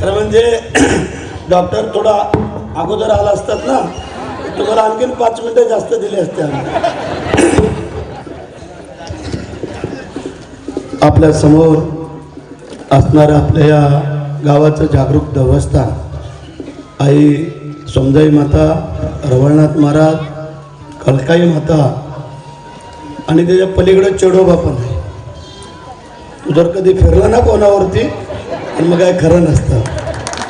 खरं म्हणजे डॉक्टर थोडा अगोदर आला असतात ना तुम्हाला आणखीन पाच मिनिटं जास्त दिली असते आपल्यासमोर असणारं आपल्या या गावाचं जागरूक व्यवस्था आई समजाई माता रवळनाथ महाराज कलकाई माता आणि त्याच्या पलीकडे चेडोबा पण आहे. तू जर कधी फिरला ना कोणावरती आणि मग काय खरं नसतं.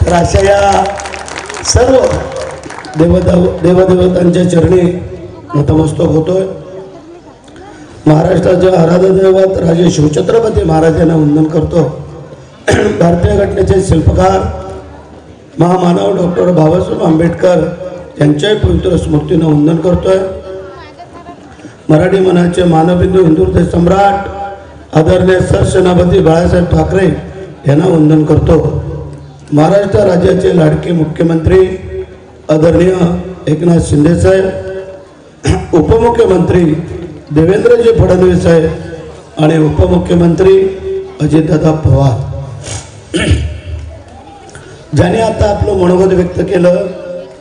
तर अशा या सर्व देवदेव देवदेवतांच्या चरणी नतमस्तक होतोय. महाराष्ट्राच्या आराध्य दैवत राजे शिवछत्रपती महाराज यांना वंदन करतो. भारतीय घटनेचे शिल्पकार महामानव डॉक्टर बाबासाहेब आंबेडकर यांच्याही पवित्र स्मृतीनं वंदन करतोय. मराठी मनाचे मानबिंदू हिंदूचे सम्राट आदरणीय सरसेनापती बाळासाहेब ठाकरे यांना वंदन करतो. महाराष्ट्र राज्याचे लाडके मुख्यमंत्री आदरणीय एकनाथ शिंदेसाहेब उपमुख्यमंत्री देवेंद्रजी फडणवीस साहेब आणि उपमुख्यमंत्री अजितदादा पवार. ज्याने आता आपलं मनोगत व्यक्त केलं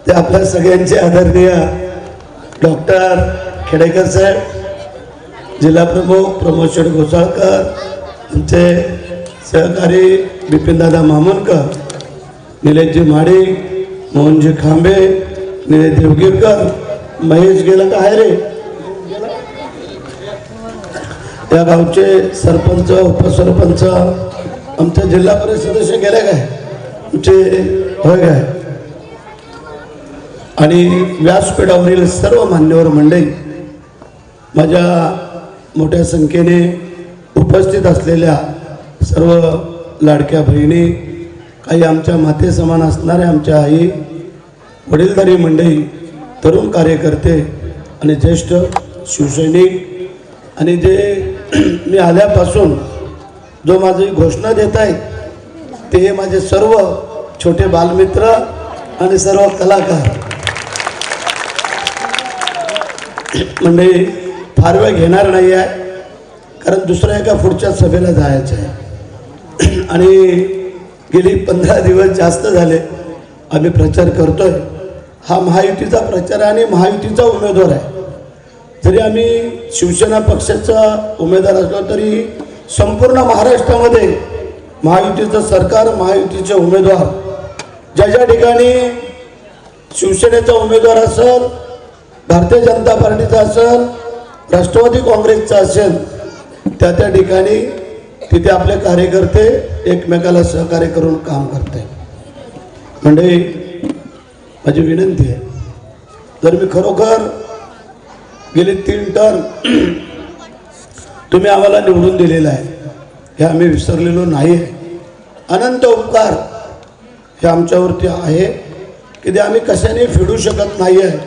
ते आपल्या सगळ्यांचे आदरणीय डॉक्टर खेडेकर साहेब जिल्हा प्रमुख प्रमोद शेठ घोसाळकर आमचे सहकारी बिपिनदादा मामनकर निलेशजी माडे मोहनजी खांबे निलेश देवगिरकर महेश गेलं का आहे रे. या गावचे सरपंच उपसरपंच आमच्या जिल्हा परिषद सदस्य गेले काय? आमचे होय काय? आणि व्यासपीठावरील सर्व मान्यवर मंडळी माझ्या मोठ्या संख्येने उपस्थित असलेल्या सर्व लाडक्या बहिणी काही आमच्या माते समान असणाऱ्या आमच्या आई वडीलधारी मंडळी तरुण कार्यकर्ते आणि ज्येष्ठ शिवसैनिक आणि जे मी आल्यापासून जो माझी घोषणा देत आहेत ते माझे सर्व छोटे बालमित्र आणि सर्व कलाकार. म्हणजे फार वेळ घेणार नाही आहे कारण दुसऱ्या एका पुढच्या सभेला जायचं आहे. आणि गेली पंधरा दिवस जास्त झाले. आम्ही प्रचार करतोय. हा महायुतीचा प्रचार आहे आणि महायुतीचा उमेदवार आहे. जरी आम्ही शिवसेना पक्षाचा उमेदवार असलो तरी संपूर्ण महाराष्ट्रामध्ये महायुतीचं सरकार महायुतीचे उमेदवार. ज्या ज्या ठिकाणी शिवसेनेचा उमेदवार असेल भारतीय जनता पार्टीचा असेल राष्ट्रवादी काँग्रेसचा असेल त्या त्या ठिकाणी तिथे आपले कार्यकर्ते एकमेकाला सहकार्य करून काम करते म्हणजे माझी विनंती आहे. जर मी खरोखर गेले तीन टर्म तुम्ही आम्हाला निवडून दिलेलं आहे हे आम्ही विसरलेलो नाही आहे. अनंत उपकार हे आमच्यावरती आहे की ते आम्ही कशाने फेडू शकत नाही आहे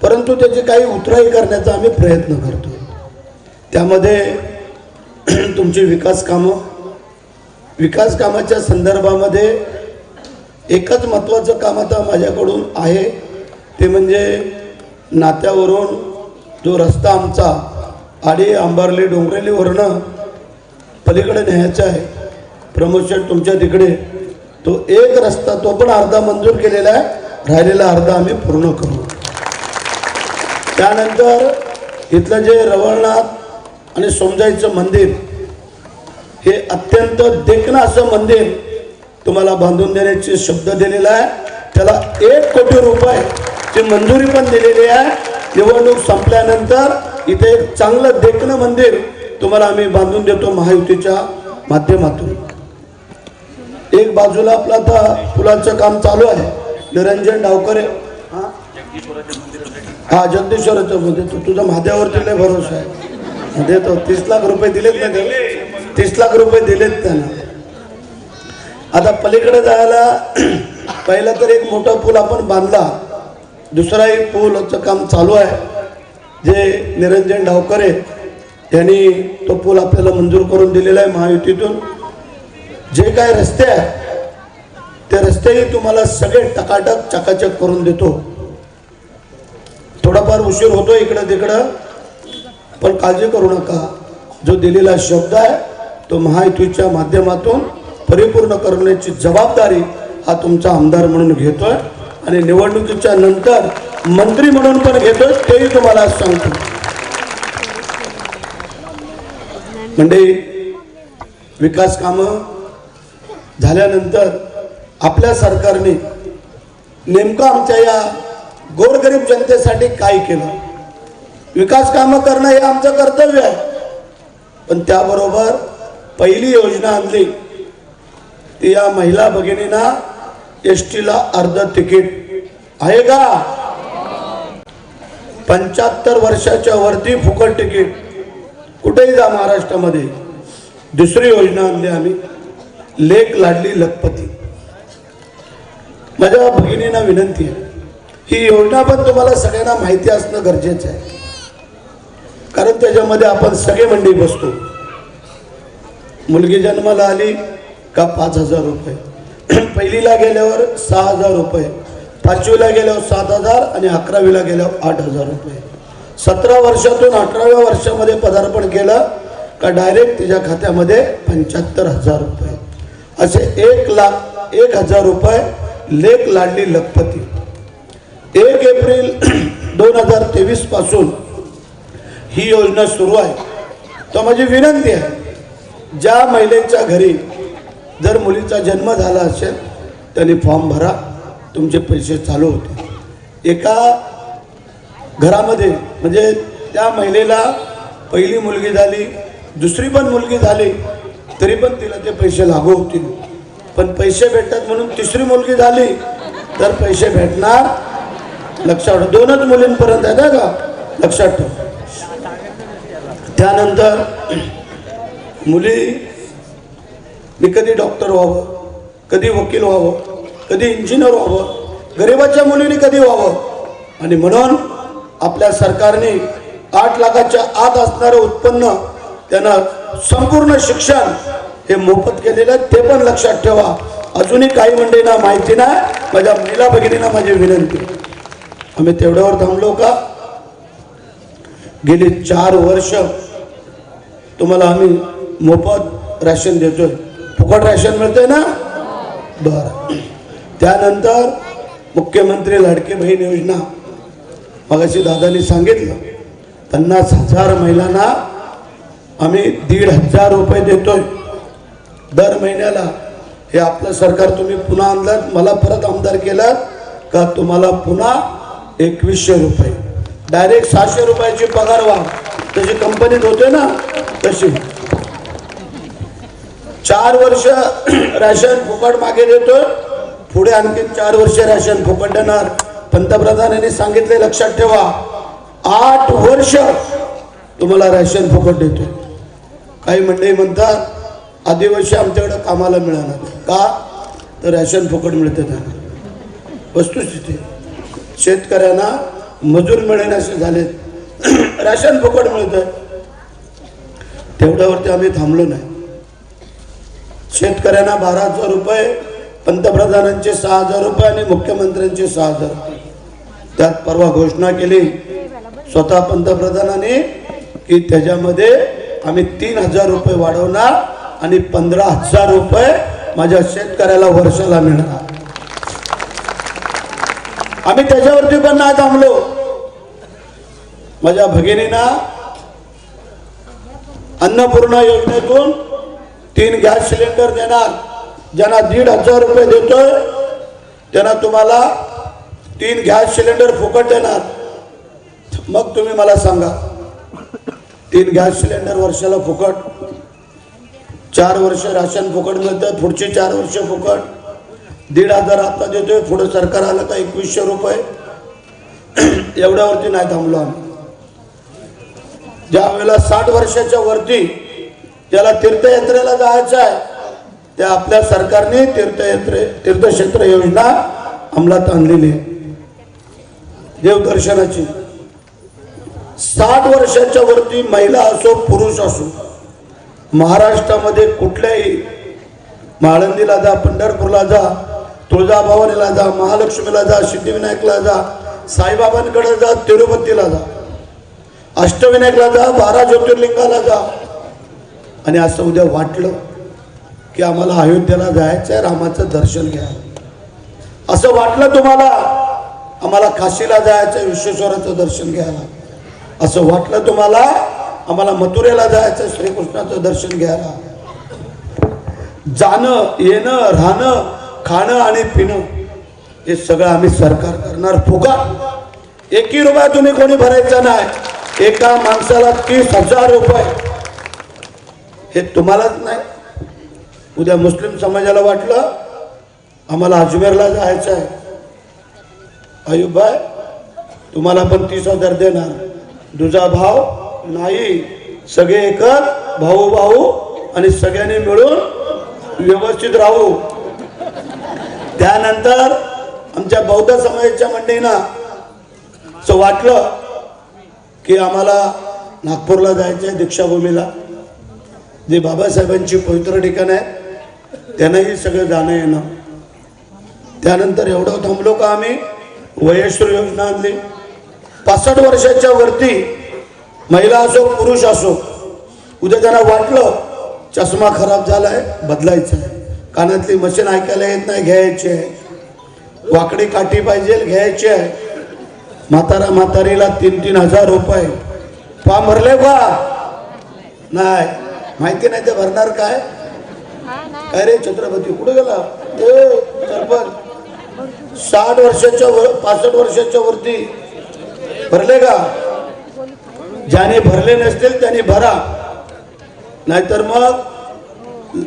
परंतु त्याची काही उतराई करण्याचा आम्ही प्रयत्न करतो त्यामध्ये तुमची विकास कामं. विकास कामाच्या संदर्भामध्ये एकच महत्त्वाचं काम आता माझ्याकडून आहे. ते म्हणजे नात्यावरून जो रस्ता आमचा आडी आंबार्ली डोंगरेलीवरनं पलीकडे न्यायचा आहे प्रमोशन तुमच्या तिकडे तो एक रस्ता तो पण अर्धा मंजूर केलेला आहे. राहिलेला अर्धा आम्ही पूर्ण करू. त्यानंतर इथलं जे रवळनाथ आणि सोमजाईचं मंदिर हे अत्यंत देखणं असं मंदिर तुम्हाला बांधून देण्याचे शब्द दिलेला आहे. त्याला एक कोटी रुपये ची मंजुरी पण दिलेली आहे. निवडणूक संपल्यानंतर इथे एक चांगलं देखणं मंदिर तुम्हाला आम्ही बांधून देतो महायुतीच्या माध्यमातून. एक बाजूला आपलं आता पुलाचं काम चालू आहे. निरंजन डावकरे हा? हा जगदीश्वराचं मंदिर. तुझा माझ्यावरती लय भरोसा आहे. देतो. तीस लाख रुपये दिलेत ना त्याला तीस लाख रुपये दिलेत त्यानं. आता पलीकडे जायला पहिला तर एक मोठा पूल आपण बांधला. दुसराही पूलचं काम चालू आहे. जे निरंजन डावकरे यांनी तो पूल आपल्याला मंजूर करून दिलेला आहे महायुतीतून. जे काय रस्ते आहेत ते रस्तेही तुम्हाला सगळे टकाटक चकाचक करून देतो. थोडाफार उशीर होतो इकडं तिकडं पण काळजी करू नका. जो दिलेला शब्द आहे तो महायुतीच्या माध्यमातून परिपूर्ण करण्याची जबाबदारी हा तुमचा आमदार म्हणून घेतोय आणि निवडणुकीच्या नंतर मंत्री म्हणून पण घेतोय तेही तुम्हाला सांगतो. म्हणजे विकास कामं झाल्यानंतर आपल्या सरकारने नेमकं आमच्या या गोरगरीब जनतेसाठी काय केलं? विकास कामं करणं हे आमचं कर्तव्य आहे. पण त्याबरोबर पहिली योजना आणली. ती या महिला भगिनींना एस टीला अर्ध तिकीट आहे का? पंच्याहत्तर वर्षाच्या वरती फुकट तिकीट कुठेही जा महाराष्ट्रामध्ये. दुसरी योजना आणली आम्ही लेक लाडली लखपती. माझ्या भगिनींना विनंती आहे. ही योजना पण तुम्हाला सगळ्यांना माहिती असणं गरजेचं आहे. कारण त्याच्यामध्ये आपण सगळे मंडळी बसतो. मुलगी जन्माला आली का पाच हजार रुपये. पहिलीला गेल्यावर सहा हजार रुपये. पाचवीला गेल्यावर सात हजार आणि अकरावीला गेल्यावर आठ हजार रुपये. सतरा वर्षातून अठराव्या वर्षामध्ये पदार्पण केलं का डायरेक्ट तिच्या खात्यामध्ये पंच्याहत्तर हजार रुपये. असे एक लाख एक हजार रुपये लेख लाडली लखपती. एक एप्रिल दोन हजार तेवीसपासून ही योजना सुरू आहे. तर माझी विनंती आहे ज्या महिलेच्या घरी जर मुलीचा जन्म झाला असेल त्याने फॉर्म भरा तुमचे पैसे चालू होते एका घरामध्ये म्हणजे त्या महिलेला पहिली मुलगी झाली दुसरी पण मुलगी झाली तरी पण तिला ते पैसे लागू होतील. पण पैसे भेटतात म्हणून तिसरी मुलगी झाली तर पैसे भेटणार लक्षात ठेव. दोनच मुलींपर्यंत आहे ना का लक्षात ठेव. त्यानंतर मुली मी कधी डॉक्टर व्हावं कधी वकील व्हावं कधी इंजिनियर व्हावं गरिबाच्या मुलीने कधी व्हावं? आणि म्हणून आपल्या सरकारने आठ लाखाच्या आत असणारं उत्पन्न त्यांना संपूर्ण शिक्षण हे मोफत केलेलं आहे ते पण लक्षात ठेवा. अजूनही काही मंडळींना माहिती नाही माझ्या महिला भगिनींना माझी विनंती. आम्ही तेवढ्यावर थांबलो का? गेली चार वर्ष तुम्हाला आम्ही मोफत राशन देतोय. फुकट राशन मिळतंय ना? बरं. त्यानंतर मुख्यमंत्री लाडकी बहीण योजना. मगाशी दादानी सांगितलं पन्नास हजार महिलांना आम्ही दीड हजार रुपये देतोय. दर महिन्याला हे आपलं सरकार तुम्ही पुन्हा आणलं मला परत आमदार केलं का तुम्हाला पुन्हा एकवीसशे रुपये. डायरेक्ट सहाशे रुपयाची पगार व्हा तशी कंपनीत होते ना तशी. चार वर्ष राशन फुकट मागे देतो पुढे आणखी चार वर्ष राशन फुकट देणार. पंतप्रधानांनी सांगितले लक्षात ठेवा. आठ वर्ष तुम्हाला राशन फुकट देतो काही मंडळी म्हणतात आदिवासी आमच्याकडे कामाला मिळणार का? तर राशन फुकट मिळते त्यांना. वस्तुस्थिती. शेतकऱ्यांना मजूर मिळेल असे झालेत. राशन फुकट मिळतं. तेवढ्यावरती आम्ही थांबलो नाही. शेतकऱ्यांना बारा हजार रुपये पंतप्रधानांचे सहा हजार रुपये आणि मुख्यमंत्र्यांचे सहा हजार रुपये. त्यात परवा घोषणा केली. स्वतः पंतप्रधानांनी की त्याच्यामध्ये आम्ही तीन हजार रुपये वाढवणार आणि पंधरा हजार रुपये माझ्या शेतकऱ्याला वर्षाला मिळणार. आम्ही त्याच्यावरती पण नाही थांबलो. माझ्या भगिनींना अन्नपूर्णा योजनेतून तीन गॅस सिलेंडर देणार. ज्यांना दीड हजार रुपये देतोय त्यांना तुम्हाला तीन गॅस सिलेंडर फुकट देणार. मग तुम्ही मला सांगा तीन गॅस सिलेंडर वर्षाला फुकट चार वर्ष राशन फुकट मिळतं पुढचे चार वर्ष फुकट दीड हजार आता देतोय पुढं सरकार आलं का एकवीसशे रुपये. एवढ्यावरती नाही थांबलो आम्ही. ज्या वेळेला साठ वर्षाच्या वरती ज्याला तीर्थयात्रेला जायचं आहे त्या आपल्या सरकारने तीर्थयात्रे तीर्थक्षेत्र योजना अंमलात आणलेली आहे. देवदर्शनाची. साठ वर्षाच्या वरती महिला असो पुरुष असो महाराष्ट्रामध्ये कुठल्याही माळंदीला जा पंढरपूरला जा तुळजाभवानीला जा महालक्ष्मीला जा सिद्धिविनायकला जा साईबाबांकडे जा तिरुपतीला जा अष्टविनायकला जा बारा ज्योतिर्लिंगाला जा. आणि असं उद्या वाटलं की आम्हाला अयोध्येला जायचं आहे रामाचं दर्शन घ्यायला. असं वाटलं तुम्हाला आम्हाला काशीला जायचं आहे विश्वेश्वराचं दर्शन घ्यायला. असं वाटलं तुम्हाला आम्हाला मथुरेला जायचं श्रीकृष्णाचं दर्शन घ्यायला. जाणं येणं राहणं खाणं आणि पिणं हे सगळं आम्ही सरकार करणार. फुगा. एकही रुपया तुम्ही कोणी भरायचा नाही. एका माणसाला तीस हजार रुपये. हे तुम्हालाच नाही. उद्या मुस्लिम समाजाला वाटलं आम्हाला अजमेरला जायचं आहे. अयुबाय तुम्हाला पण तीस हजार देणार. तुझा भाव नाही. सगळे एकच भाऊ भाऊ आणि सगळ्यांनी मिळून व्यवस्थित राहू. त्यानंतर आमच्या बौद्ध समाजाच्या मंडळीनं असं वाटलं की आम्हाला नागपूरला जायचं आहे दीक्षाभूमीला. जे बाबासाहेबांची पवित्र ठिकाण आहे त्यांनाही सगळं जाणं येणं. त्यानंतर एवढं थांबलो का आम्ही? वयश्वर योजना आणली. पासष्ट वर्षाच्या वरती महिला असो पुरुष असो उद्या त्यांना वाटलं चष्मा खराब झालाय बदलायचा आहे. कानातली मशीन ऐकायला येत नाही घ्यायची आहे. वाकडी काठी पाहिजे घ्यायची आहे. म्हातारा म्हातारीला तीन तीन हजार रुपये. फॉर्म भरले का नाही. माहिती नाही ते भरणार काय? काय रे छत्रपती? कुठे गेला? सरपंच. साठ वर्षाच्या वर पासष्ट वर्षाच्या वरती. भरले का? ज्याने भरले नसतील त्यांनी भरा. नाहीतर मग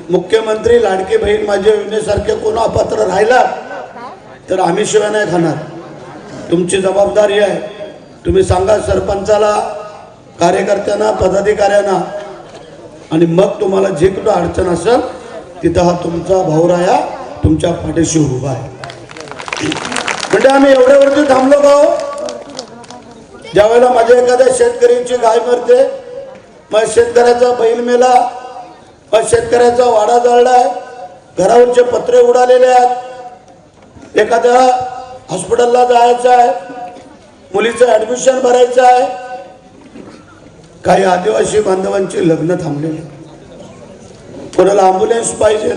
मुख्यमंत्री लाडकी बहीण माझ्या योजनेसारखे कोण अपात्र राहिला तर आम्ही शिवाय नाही खाणार. तुमची जबाबदारी आहे. तुम्ही सांगा सरपंचाला कार्यकर्त्यांना पदाधिकाऱ्यांना. आणि मग तुम्हाला जे कुठं अडचण असेल तिथं हा तुमचा भाऊराया तुमच्या पाठीशी उभा आहे. म्हणजे आम्ही एवढ्यावरती थांबलो का हो? ज्या वेळेला माझ्या एखाद्या शेतकऱ्यांची गाय मरते मग शेतकऱ्याचा बैल मेला मग शेतकऱ्याचा वाडा जळलाय घरावरचे पत्रे उडालेले आहेत. एखाद्या हॉस्पिटलला जायचं आहे. मुलीचं ऍडमिशन भरायचं आहे. काही आदिवासी बांधवांची लग्न थांबलेली. कोणाला अँब्युलन्स पाहिजे?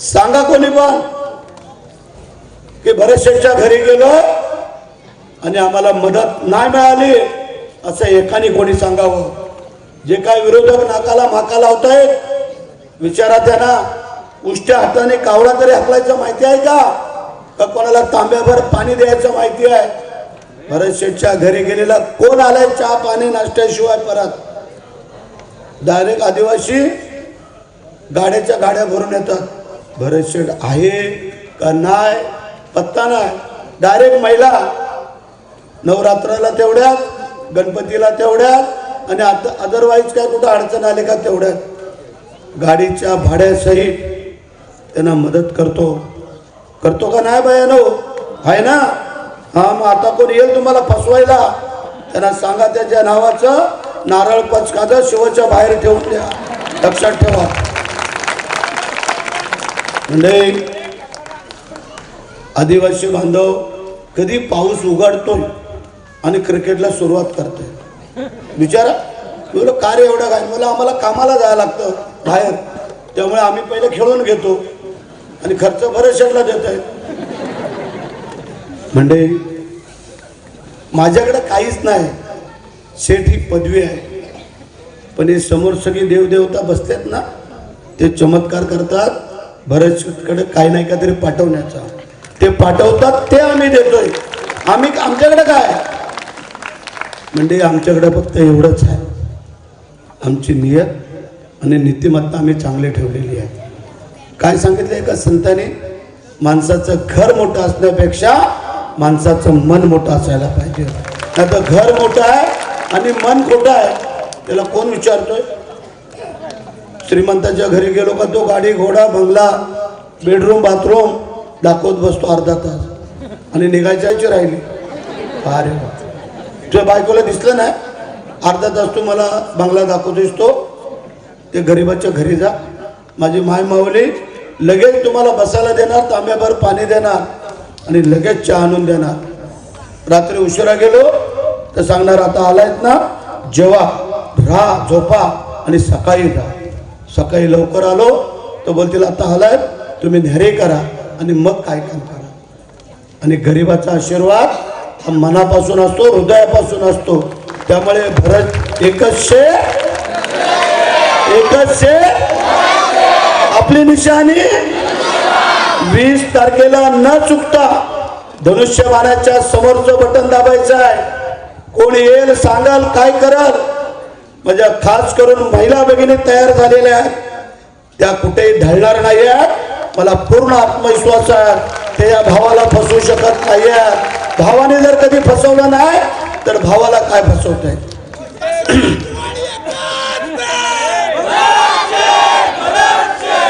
सांगा कोणी पण. की बरेचशाच्या घरी गेलो आणि आम्हाला मदत नाही मिळाली असं एकाने कोणी सांगावं. जे काय विरोधक नाकाला माका लावतायत विचारा त्यांना. उष्ट्या हाताने कावळा तरी हाकलायचं माहिती आहे का? का कोणाला तांब्याभर पाणी द्यायचं माहिती आहे? भरत शेठच्या घरी गेलेला कोण आलाय? चहा पाणी नाश्त्याशिवाय परत. डायरेक्ट आदिवासी गाड्याच्या गाड्या भरून येतात. भरत शेठ आहे का नाही? पत्ता नाही. डायरेक्ट महिला नवरात्राला तेवढ्यात गणपतीला तेवढ्यात आणि आता अदरवाईज काय कुठं अडचण आली का तेवढ्यात. गाडीच्या भाड्यासहित त्यांना मदत करतो. करतो का नाही बायानो आहे ना? हा मग आता कोण येईल तुम्हाला फसवायला? त्यांना सांगा त्याच्या नावाचं नारळ पचकाचं शिवच्या बाहेर ठेवून द्या. लक्षात ठेवा. म्हणजे आदिवासी बांधव कधी पाऊस उघडतो आणि क्रिकेटला सुरुवात करते विचारा तुला कार्य एवढं काय? मला आम्हाला कामाला जायला लागतं बाहेर. त्यामुळे आम्ही पहिले खेळून घेतो. आणि खर्च बरेचशाला देत आहेत. म्हणजे माझ्याकडे काहीच नाही. शेठ ही पदवी आहे. पण हे समोर सगळी देवदेवता बसतात ना ते चमत्कार करतात. बरेचकडे काही नाही काहीतरी पाठवण्याचा. ते पाठवतात ते आम्ही देतोय. आम्ही आमच्याकडे काय? म्हणजे आमच्याकडे फक्त एवढंच आहे. आमची नियत आणि नीतिमत्ता आम्ही चांगली ठेवलेली आहे. काय सांगितलंय का? संतांनी माणसाचं घर मोठं असण्यापेक्षा माणसाचं मन मोठं असायला पाहिजे. नाही तर घर मोठं आहे आणि मन खोटं आहे. त्याला कोण विचारतोय? श्रीमंताच्या घरी गेलो का तो गाडी घोडा बंगला बेडरूम बाथरूम दाखवत बसतो अर्धा तास. आणि निघायची राहिली. अरे तुझ्या बायकोला दिसलं नाही? अर्धा तास तू मला बंगला दाखवतोस तो? ते गरीबाच्या घरी जा. माझी माय माऊली लगेच तुम्हाला बसायला देणार तांब्याभर पाणी देणार आणि लगेच चहा आणून देणार. रात्री उशिरा गेलो तर सांगणार आता आलायत ना जेवा राहा झोपा आणि सकाळी जा सकाळी लवकर आलो तो बोलतील आता आलाय तुम्ही न्यारे करा आणि मग काय काम करा. आणि गरिबाचा आशीर्वाद हा मनापासून असतो हृदयापासून असतो. त्यामुळे भरत एकच शे एकच शे आपली निशाणी. वीस तारखेला न चुकता धनुष्यबाणाच्या समोरचं बटन दाबायचं आहे. कोण येईल सांगाल काय कराल? म्हणजे खास करून महिला भगिनी तयार झालेल्या आहेत. त्या कुठेही ढळणार नाही आहेत मला पूर्ण आत्मविश्वास आहे. ते या भावाला फसवू शकत नाही आहेत भावाने जर कधी फसवलं नाही तर भावाला काय फसवत आहे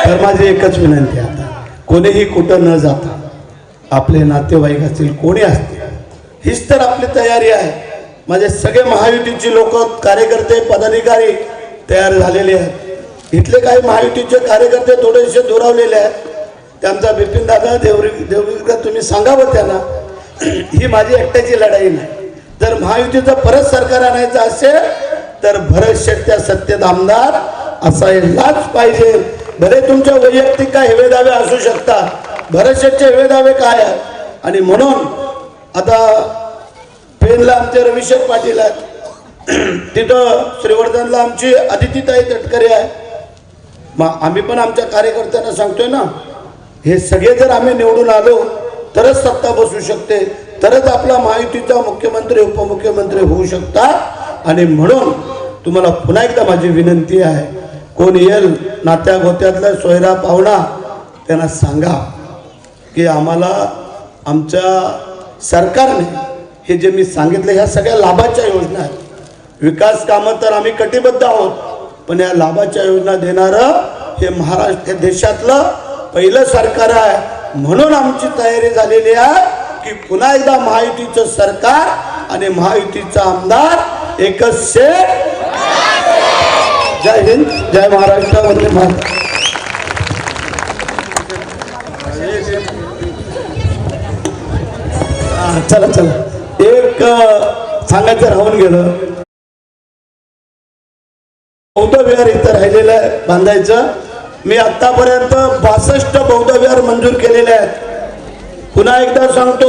तर माझी एकच विनंती आहे आता. कोणीही कुठं न जाता आपले नातेवाईक असतील कोणी असतील हीच तर आपली तयारी आहे. माझे सगळे महायुतीचे लोक कार्यकर्ते पदाधिकारी तयार झालेले आहेत. इथले काही महायुतीचे कार्यकर्ते थोडेसे दुरावलेले आहेत. त्यांचा बिपिन दादा देवरी देवरीकर तुम्ही सांगावं त्यांना. ही माझी एकट्याची लढाई नाही. जर महायुतीचं परत सरकार आणायचं असेल तर भरत शेट्ट्या सत्तेत आमदार असायलाच पाहिजे. भले तुमच्या वैयक्तिक काय हेवेदावे असू शकतात बरेचशेचे शेटचे दावे काय आहेत? आणि म्हणून आता पेनला आमचे रविशेर पाटील आहेत. तिथं श्रीवर्धनला आमची अदितीताई तटकरे आहे मग आम्ही पण आमच्या कार्यकर्त्यांना सांगतोय ना हे सगळे जर आम्ही निवडून आलो तरच सत्ता बसू शकते तरच आपला महायुतीचा मुख्यमंत्री उपमुख्यमंत्री होऊ शकतात. आणि म्हणून तुम्हाला पुन्हा एकदा माझी विनंती आहे कोण येईल नात्या गोत्यातला सोयरा पाहुणा त्यांना सांगा की आम्हाला आमच्या सरकारने हे जे मी सांगितलं ह्या सगळ्या लाभाच्या योजना आहेत. विकास कामं तर आम्ही कटिबद्ध आहोत पण या लाभाच्या योजना देणारं हे महाराष्ट्र हे देशातलं पहिलं सरकार आहे. म्हणून आमची तयारी झालेली आहे की पुन्हा एकदा महायुतीचं सरकार आणि महायुतीचा आमदार एकच शेठ जय हिंद जय महाराष्ट्र वंदे भारत. चला चला. एक सांगायचं राहून गेलं. बौद्ध विहार इथं राहिलेलं आहे बांधायचं. मी आतापर्यंत बासष्ट बौद्ध विहार मंजूर केलेले आहेत. पुन्हा एकदा सांगतो